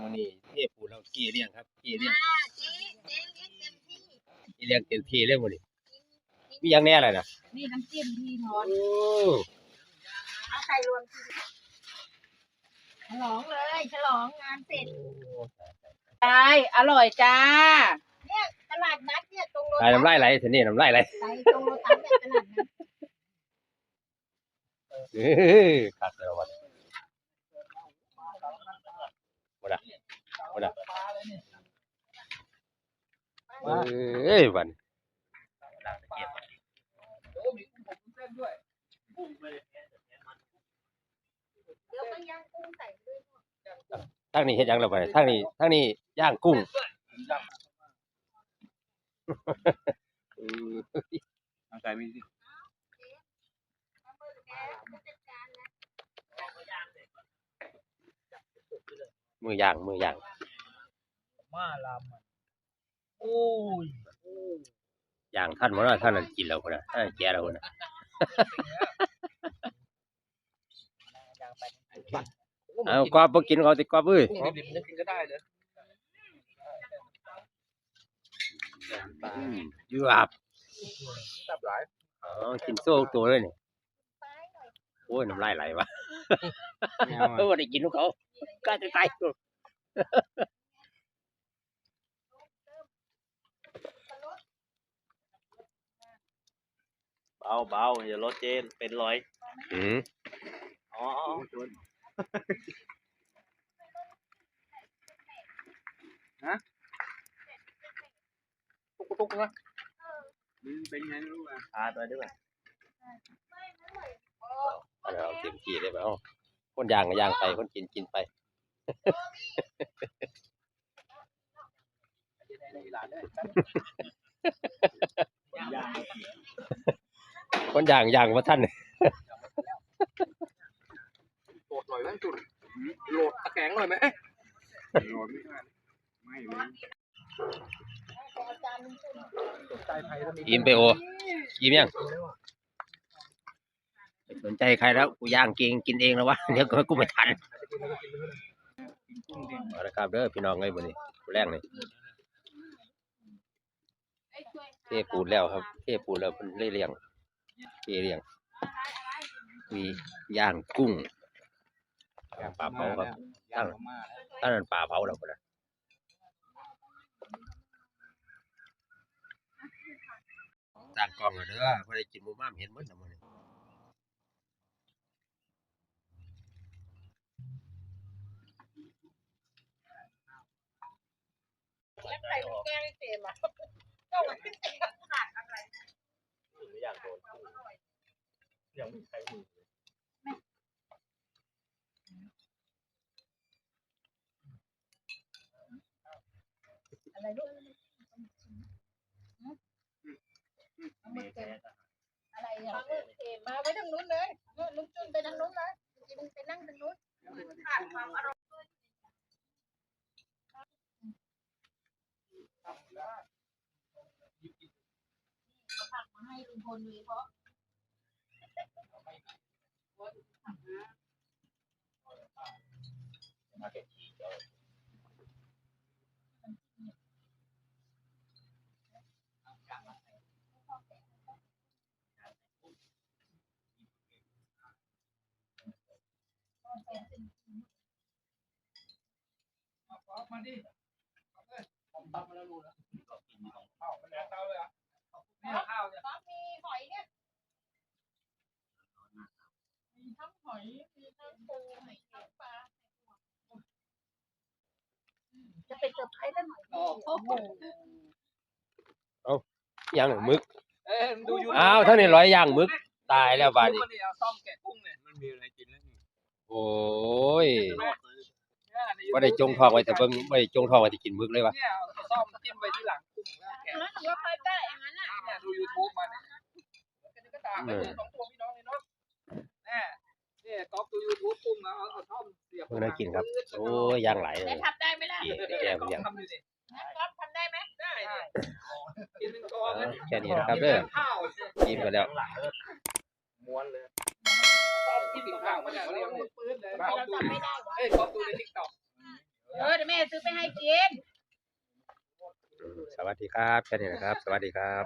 มื้อนี้เทพปูเราเกี้เลี้ยงครับเกี้เลี้ยงอ่าเจ๊เจ๊เลี้ยงเต็มที่เกี้เลี้ยงเต็มที่เลยมื้อนี้มีหยังแหน่ล่ะน่ะนี่น้ำจิ้มที่นอโอ้นเอาใส่รวมทีฉลองเลยฉลองงานเสร็จใช่อร่อยจ้าเนี่ยตลาดนัดเนี่ยตรงโลตายน้ำลายไหลเถอะนี่น้ำลายไหลไปตรงโลตัสเนี่ยตลาดนัด เออขาดแล้ววันบ่ได้บ่ได้ เอ้ยวันเดี๋ยวก็ย่างกุ้งใส่ด้วยทางนี้เฮ็ดหยังแล้วบัดนี้ทางนี้ทางนี้ย่างกุ้งเออเอาใส่มีสิปลาหมึกแกผู้จัดการนะมือย่างมือย่างมาลามมัน โอ้ยย่างท่านบ่ว่าท่านนั้นกินแล้วพุ่นน่ะท่านนั้นแก่แล้วพุ่นน่ะเอากว่าบ่กินเขาสิกว่าเอ้ยกุ้งดิบๆนึกกินก็ได้เลยอืมอยู่อาบตับหลายอ๋อกินโซ่ตัวเลยนี่ไปหน่อยโอ้ยน้ำลายไหลวะไม่เอาเออบ่ได้กินของเขากล้าจะตายตัว เบาเบาอย่าลดเจนเป็นร้อยอืมอ๋อตุ๊กตุ๊กนะมันเป็นไงไม่รู้อะพาตัวด้วยเอาเอาเต็มที่เลยไปเอาคนย่างก็ย่างไปคนกินกินไป คนย่างย่างว่าท่านโหลดหน่อยแม่งจุดโหลดตะแกรงหน่อยไหมโหลดไม่ได้ไม่เลยอาจารย์ลุงพลสนใจใครถ้ามีอิ่มไปโออิ่มยังไม่สนใจใครแล้วกูย่างเก่งกินเองแล้ววะเดี๋ยวกูไม่ทันกุ้งดิบเอาละครับเด้อพี่น้องเอ้ยมื้อนี้ผู้แรกนี่เทปูนแล้วครับเทปูนแล้วเพิ่นเลยเลี้ยง เทเลี้ยง มีย่างกุ้งย่างปลาเผาครับย่างมาแล้วถ้านั้นปลาเผาแล้วพุ่นน่ะตั้งกล้องแล้วเด้อบ่ได้กินหมูม่ามเห็นหมดแล้วมื้อนี้แล้วใครมันแกล้งไอ้เจมส์อะก็มันขึ้นเองขาดอะไรไม่ อยากโดนยังไม่ใช้มืออะไรลูกเอามือเจมอะไรอะมือเจมมาไว้ทางนู้นเลยนู่นลุงจุนไปทางนู้นเลยจิมไปนั่งทางนู้นขาดความอร่อยเอาผักมา ให้ลุงพลเลยเพราะมาดิผมตับมาแล้วรู้แล้วข้าวมันแล้วเตาเลยอะนี่ข้าวเนี่ย ก็มีหอยเนี่ย มีทั้งหอย มีทั้งปูมีทั้งปลาจะไปเซอร์ไพรส์กันหน่อยโอ้โหย่างหมึกเอ้ยดูยูอ้าวเท่านี้ร้อยย่างหมึก ตายแล้วบาดนี้มันเอาซ่อมแกะกุ้งเนี่ยมันมีอะไรกินแล้วนี่โอ้ยบ่ได้จงทองไว้แต่เบิ่งบ่ได้จงทองไว้ที่กินหมึกเลยวะเนี่ยเอาซ่อมจิ้มไปที่หลังกุ้งแล้วแกะแล้วหนูก็เคยแปะอย่างนั้นอะเนี่ยดูยูทูบมาเนี่ยก็ต่างกันสองตัว เอาซ่อมเสียบเพิ่งได้กินครับ โอ้ยย่างหลายเลได้ยทำได้ไหมล่ะที่แก่เพิ่งย่างทำอยู่ดิงั้นก๊อฟทำได้ไหมได้กินเป็นกองเออแค่นี้นะครับเด้อข้าวกินไปแล้ว ม้วนเลยซ่อมกินข้าวมันเนี่ยเรียกมือปืนเลยก๊อฟดูทำไม่ได้วะเอ้ยก๊อฟดูในทิกตอกเออเดี๋ยวซื้อไปให้กิน สวัสดีครับแค่นี้นะครับ สวัสดีครับ